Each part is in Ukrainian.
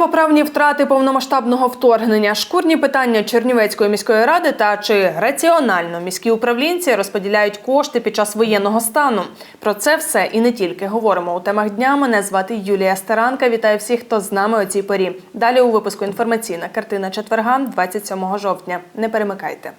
Непоправні втрати повномасштабного вторгнення, шкурні питання Чернівецької міської ради та чи раціонально міські управлінці розподіляють кошти під час воєнного стану. Про це все і не тільки говоримо у темах дня. Мене звати Юлія Старанка. Вітаю всіх, хто з нами о цій порі. Далі у випуску інформаційна картина четверга, 27 жовтня. Не перемикайте.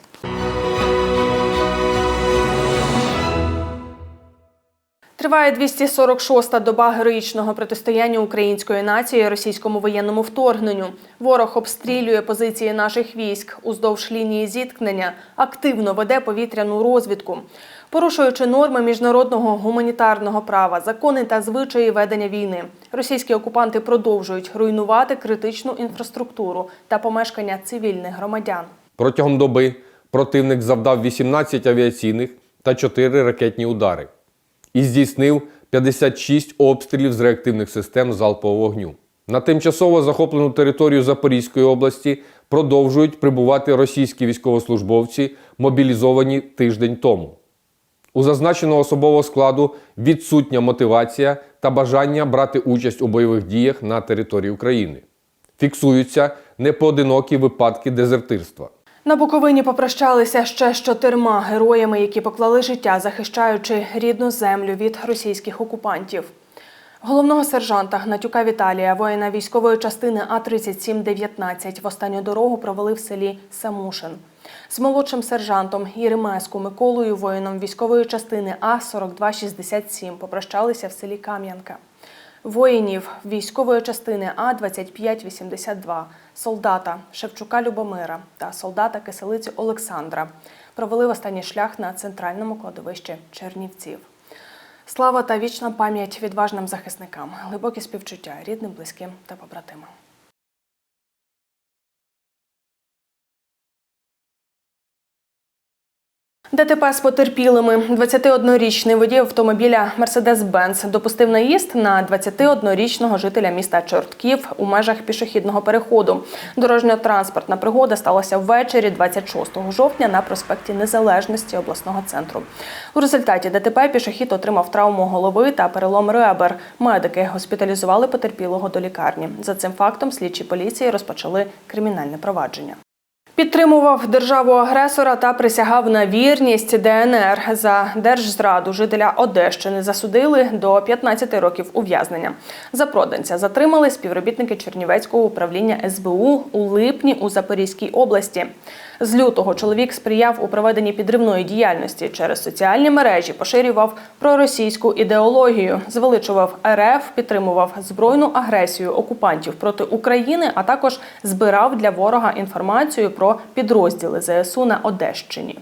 Триває 246-та доба героїчного протистояння української нації російському воєнному вторгненню. Ворог обстрілює позиції наших військ уздовж лінії зіткнення, активно веде повітряну розвідку. Порушуючи норми міжнародного гуманітарного права, закони та звичаї ведення війни, російські окупанти продовжують руйнувати критичну інфраструктуру та помешкання цивільних громадян. Протягом доби противник завдав 18 авіаційних та 4 ракетні удари і здійснив 56 обстрілів з реактивних систем залпового вогню. На тимчасово захоплену територію Запорізької області продовжують прибувати російські військовослужбовці, мобілізовані тиждень тому. У зазначеного особового складу відсутня мотивація та бажання брати участь у бойових діях на території України. Фіксуються непоодинокі випадки дезертирства. На Буковині попрощалися ще з чотирма героями, які поклали життя, захищаючи рідну землю від російських окупантів. Головного сержанта Гнатюка Віталія, воїна військової частини А-3719, в останню дорогу провели в селі Самушин. З молодшим сержантом Єремеску Миколою, воїном військової частини А-4267, попрощалися в селі Кам'янка. Воїнів військової частини А-2582, солдата Шевчука Любомира та солдата Киселиці Олександра провели в останній шлях на центральному кладовищі Чернівців. Слава та вічна пам'ять відважним захисникам, глибокі співчуття рідним, близьким та побратимам. ДТП з потерпілими. 21-річний водій автомобіля Mercedes-Benz допустив наїзд на 21-річного жителя міста Чортків у межах пішохідного переходу. Дорожньо-транспортна пригода сталася ввечері 26 жовтня на проспекті Незалежності обласного центру. У результаті ДТП пішохід отримав травму голови та перелом ребер. Медики госпіталізували потерпілого до лікарні. За цим фактом слідчі поліції розпочали кримінальне провадження. Підтримував державу-агресора та присягав на вірність ДНР за держзраду. Жителя Одещини засудили до 15 років ув'язнення. За проданця затримали співробітники Чернівецького управління СБУ у липні у Запорізькій області. З лютого чоловік сприяв у проведенні підривної діяльності через соціальні мережі, поширював проросійську ідеологію, звеличував РФ, підтримував збройну агресію окупантів проти України, а також збирав для ворога інформацію про підрозділи ЗСУ на Одещині.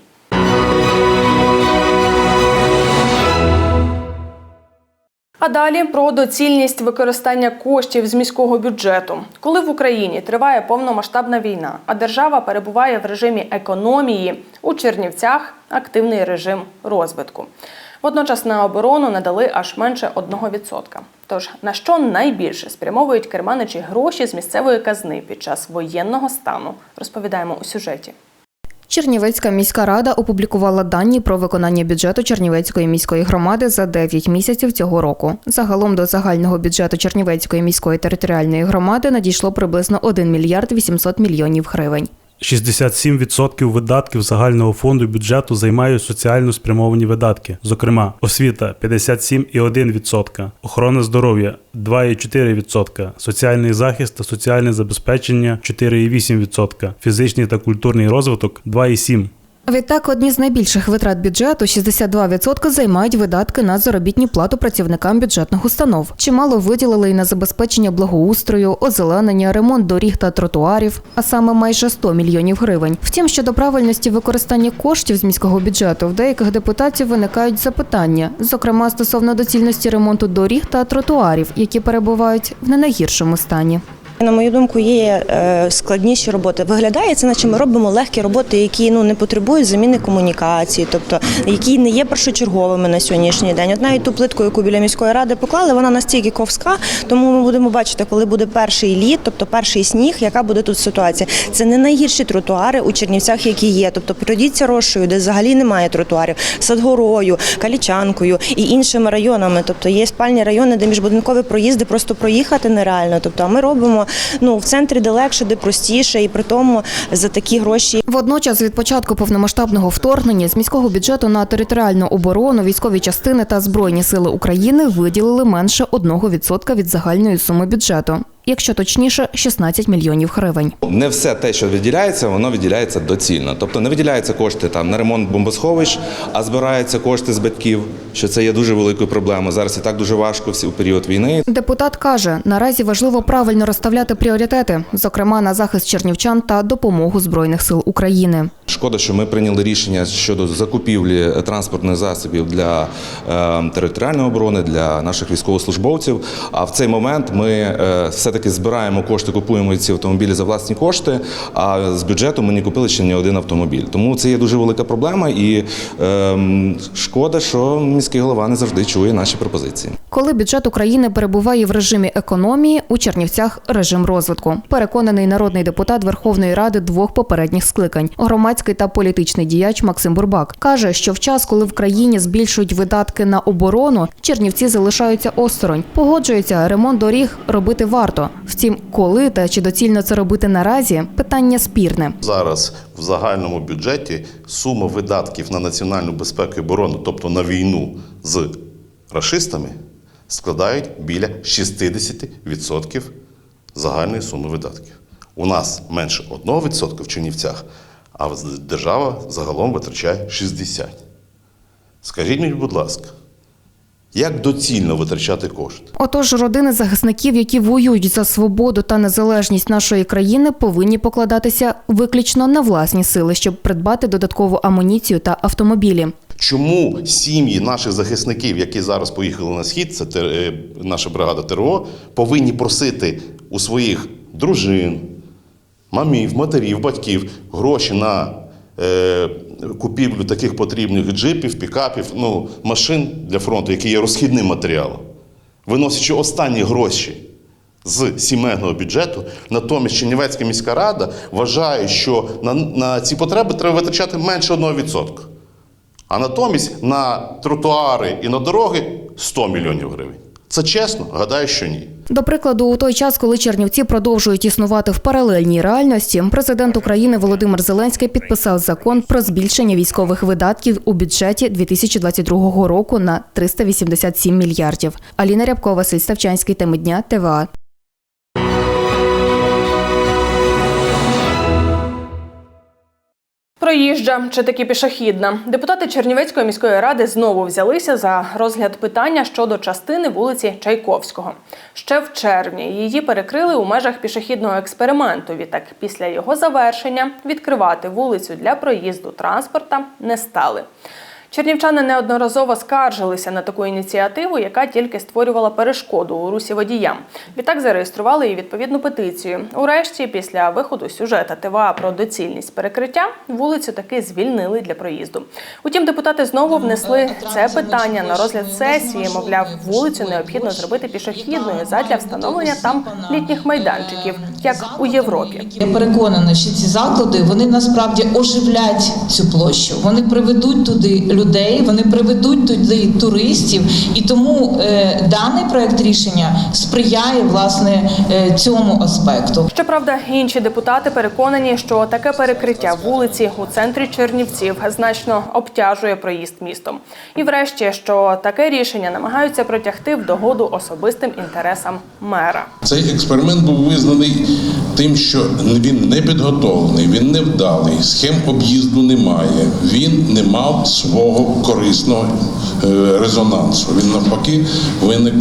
А далі про доцільність використання коштів з міського бюджету. Коли в Україні триває повномасштабна війна, а держава перебуває в режимі економії, у Чернівцях активний режим розвитку. Водночас на оборону надали аж менше 1%. Тож на що найбільше спрямовують керманичі гроші з місцевої казни під час воєнного стану, розповідаємо у сюжеті. Чернівецька міська рада опублікувала дані про виконання бюджету Чернівецької міської громади за 9 місяців цього року. Загалом до загального бюджету Чернівецької міської територіальної громади надійшло приблизно 1 мільярд 800 мільйонів гривень. 67% видатків загального фонду бюджету займають соціально спрямовані видатки, зокрема, освіта 57,1%, охорона здоров'я 2,4%, соціальний захист та соціальне забезпечення 4,8%, фізичний та культурний розвиток 2,7%. Відтак, одні з найбільших витрат бюджету 62% займають видатки на заробітну плату працівникам бюджетних установ. Чимало виділили й на забезпечення благоустрою, озеленення, ремонт доріг та тротуарів, а саме майже 100 мільйонів гривень. Втім, щодо правильності використання коштів з міського бюджету, в деяких депутатів виникають запитання, зокрема стосовно доцільності ремонту доріг та тротуарів, які перебувають в не найгіршому стані. На мою думку, є е, складніші роботи. Виглядає це, наче ми робимо легкі роботи, які ну не потребують заміни комунікації, тобто які не є першочерговими на сьогоднішній день. От навіть ту плитку, яку біля міської ради поклали, вона настільки ковська, тому ми будемо бачити, коли буде перший лід, тобто перший сніг, яка буде тут ситуація. Це не найгірші тротуари у Чернівцях, які є. Тобто пройдіться Рошою, де взагалі немає тротуарів, Садгорою, Калічанкою і іншими районами. Тобто є спальні райони, де міжбудинкові проїзди просто проїхати нереально. Тобто, а ми робимо ну в центрі де легше, де простіше, і при тому за такі гроші. Водночас від початку повномасштабного вторгнення з міського бюджету на територіальну оборону, військові частини та збройні сили України виділили менше 1% від загальної суми бюджету, якщо точніше 16 мільйонів гривень. Не все те, що виділяється, воно виділяється доцільно. Тобто не виділяються кошти там на ремонт бомбосховищ, а збираються кошти з батьків, що це є дуже великою проблемою. Зараз і так дуже важко всі у період війни. Депутат каже, наразі важливо правильно розставляти пріоритети, зокрема на захист чернівчан та допомогу збройних сил України. Шкода, що ми прийняли рішення щодо закупівлі транспортних засобів для е, територіальної оборони, для наших військовослужбовців. А в цей момент ми е, все-таки збираємо кошти, купуємо ці автомобілі за власні кошти. А з бюджету ми не купили ще ні один автомобіль. Тому це є дуже велика проблема, і е, шкода, що міський голова не завжди чує наші пропозиції. Коли бюджет України перебуває в режимі економії, у Чернівцях режим розвитку. Переконаний народний депутат Верховної Ради двох попередніх скликань, громадський та політичний діяч Максим Бурбак каже, що в час, коли в країні збільшують видатки на оборону, Чернівці залишаються осторонь. Погоджується, ремонт доріг робити варто. Втім, коли та чи доцільно це робити наразі, питання спірне. Зараз в загальному бюджеті сума видатків на національну безпеку і оборону, тобто на війну з рашистами, складають біля 60% загальної суми видатків. У нас менше 1% в Чернівцях, а держава загалом витрачає 60%. Скажіть мені, будь ласка, як доцільно витрачати кошти? Отож, родини захисників, які воюють за свободу та незалежність нашої країни, повинні покладатися виключно на власні сили, щоб придбати додаткову амуніцію та автомобілі. Чому сім'ї наших захисників, які зараз поїхали на схід, це е, наша бригада ТРО, повинні просити у своїх дружин, мамів, матерів, батьків гроші на е, купівлю таких потрібних джипів, пікапів, ну, машин для фронту, які є розхідним матеріалом, виносячи останні гроші з сімейного бюджету. Натомість Чернівецька міська рада вважає, що на, на ці потреби треба витрачати менше 1%. А натомість на тротуари і на дороги 100 мільйонів гривень. Це чесно? Гадаю, що ні. До прикладу, у той час, коли Чернівці продовжують існувати в паралельній реальності, президент України Володимир Зеленський підписав закон про збільшення військових видатків у бюджеті 2022 року на 387 мільярдів. Аліна Рябкова, Василь Ставчанський, теми дня, ТВА. Проїжджа чи таки пішохідна. Депутати Чернівецької міської ради знову взялися за розгляд питання щодо частини вулиці Чайковського. Ще в червні її перекрили у межах пішохідного експерименту. Відтак, після його завершення відкривати вулицю для проїзду транспорта не стали. Чернівчани неодноразово скаржилися на таку ініціативу, яка тільки створювала перешкоду у русі водіям. Відтак зареєстрували і відповідну петицію. Урешті, після виходу сюжета ТВА про доцільність перекриття, вулицю таки звільнили для проїзду. Утім, депутати знову внесли це питання на розгляд сесії. Мовляв, вулицю необхідно зробити пішохідною задля встановлення там літніх майданчиків, як у Європі. Я переконана, що ці заклади вони насправді оживлять цю площу. Вони приведуть туди людей, вони приведуть туди туристів, і тому е, даний проект рішення сприяє власне е, цьому аспекту. Щоправда, інші депутати переконані, що таке перекриття вулиці у центрі Чернівців значно обтяжує проїзд містом. І врешті, що таке рішення намагаються протягти в догоду особистим інтересам мера. Цей експеримент був визнаний тим, що він не підготовлений, він не вдалий, схем об'їзду немає, він не мав свого корисного е, резонансу. Він навпаки виник,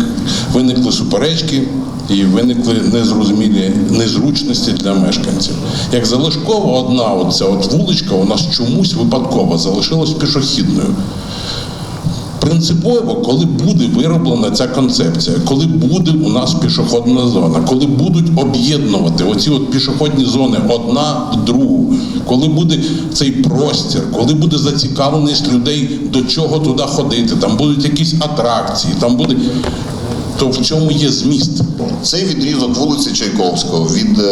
виникли суперечки і виникли незрозумілі незручності для мешканців. Як залишкова одна оця от вуличка у нас чомусь випадково залишилась пішохідною. Принципово, коли буде вироблена ця концепція, коли буде у нас пішохідна зона, коли будуть об'єднувати оці от пішохідні зони одна в другу, коли буде цей простір, коли буде зацікавленість людей до чого туди ходити, там будуть якісь атракції, там буде, то в цьому є зміст. Цей відрізок вулиці Чайковського від е,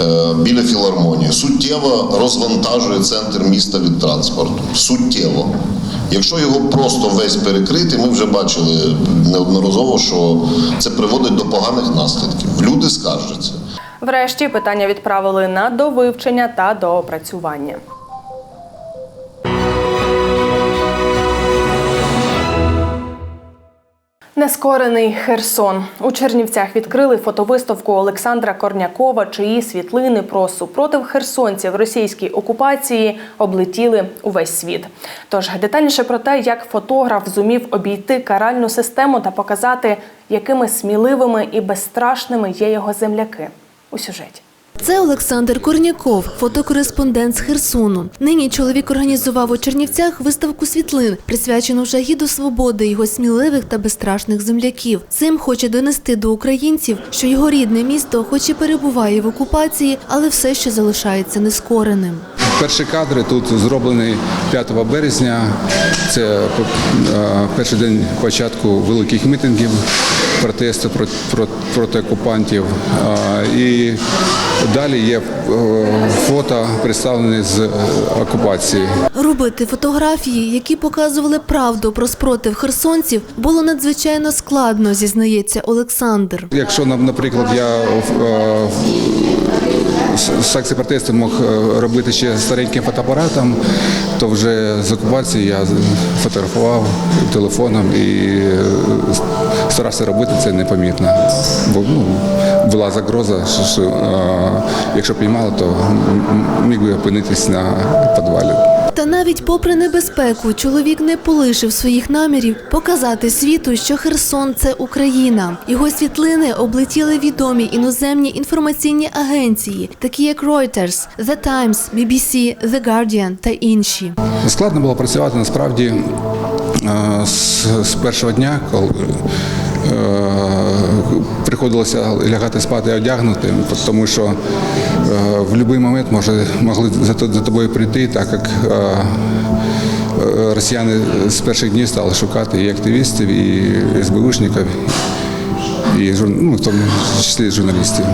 е, біля філармонії суттєво розвантажує центр міста від транспорту. Суттєво. Якщо його просто весь перекрити, ми вже бачили неодноразово, що це приводить до поганих наслідків. Люди скаржаться. Врешті питання відправили на довивчення та доопрацювання. Нескорений Херсон у Чернівцях відкрили фотовиставку Олександра Корнякова, чиї світлини про супротив херсонців російській окупації облетіли увесь світ. Тож детальніше про те, як фотограф зумів обійти каральну систему та показати, якими сміливими і безстрашними є його земляки у сюжеті. Це Олександр Корняков, фотокореспондент з Херсону. Нині чоловік організував у Чернівцях виставку світлин, присвячену жагі свободи його сміливих та безстрашних земляків. Цим хоче донести до українців, що його рідне місто, хоч і перебуває в окупації, але все ще залишається нескореним. Перші кадри тут зроблені 5 березня. Це е, перший день початку великих мітингів протесту проти, окупантів. І далі є е, фото представлені з е, окупації. Робити фотографії, які показували правду про спротив херсонців, було надзвичайно складно, зізнається Олександр. Якщо, на- наприклад, я е, з протесту мог робити ще стареньким фотоапаратом, то вже з окупації я фотографував телефоном і старався робити це непомітно. Бо ну, була загроза, що, що е, якщо піймали, то міг би опинитись на підвалі. Та навіть попри небезпеку, чоловік не полишив своїх намірів показати світу, що Херсон це Україна. Його світлини облетіли відомі іноземні інформаційні агенції, такі як Reuters, The Times, BBC, The Guardian та інші. Складно було працювати насправді е, з, першого дня, коли приходилося лягати спати одягнути, тому що е, в будь-який момент може, могли за, тобою прийти, так як е, е, росіяни з перших днів стали шукати і активістів, і СБУшників, і ну, в тому числі журналістів.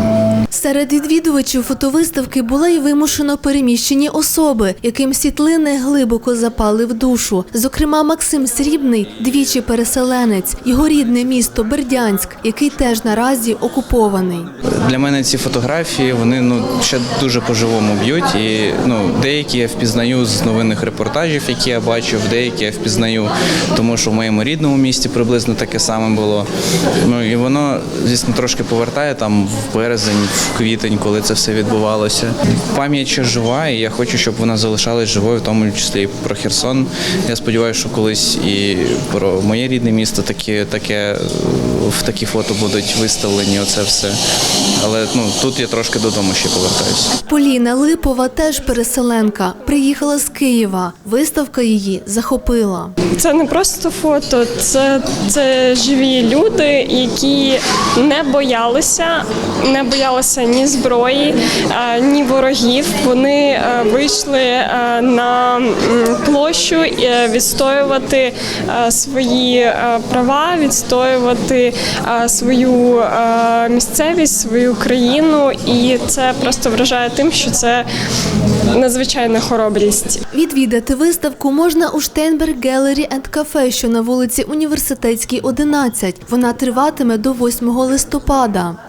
Серед відвідувачів фотовиставки були й вимушено переміщені особи, яким світлини глибоко запали в душу. Зокрема, Максим Срібний, двічі переселенець, його рідне місто Бердянськ, який теж наразі окупований. Для мене ці фотографії вони ну ще дуже по-живому б'ють. І ну деякі я впізнаю з новинних репортажів, які я бачив, деякі я впізнаю, тому що в моєму рідному місті приблизно таке саме було. Ну і воно, звісно, трошки повертає там в березень, в квітень, коли це все відбувалося. Пам'ять ще жива, і я хочу, щоб вона залишалась живою, в тому числі і про Херсон. Я сподіваюся, що колись і про моє рідне місто таке, таке в такі фото будуть виставлені. Оце все. Але ну тут я трошки додому ще повертаюся. Поліна Липова теж переселенка. Приїхала з Києва. Виставка її захопила. Це не просто фото, це, це живі люди, які не боялися, не боялися ні зброї, е, ні ворогів. Вони е, вийшли е, на площу відстоювати свої права, відстоювати свою місцевість, свою країну, і це просто вражає тим, що це надзвичайна хоробрість. Відвідати виставку можна у Штейнберг Gallery and Cafe, що на вулиці Університетській, 11. Вона триватиме до 8 листопада.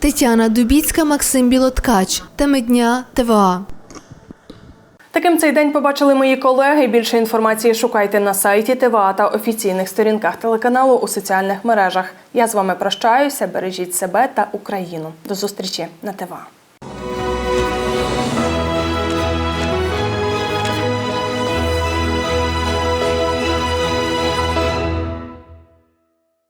Тетяна Дубіцька, Максим Білоткач. Теми дня ТВА. Таким цей день побачили мої колеги. Більше інформації шукайте на сайті ТВА та офіційних сторінках телеканалу у соціальних мережах. Я з вами прощаюся. Бережіть себе та Україну. До зустрічі на ТВА.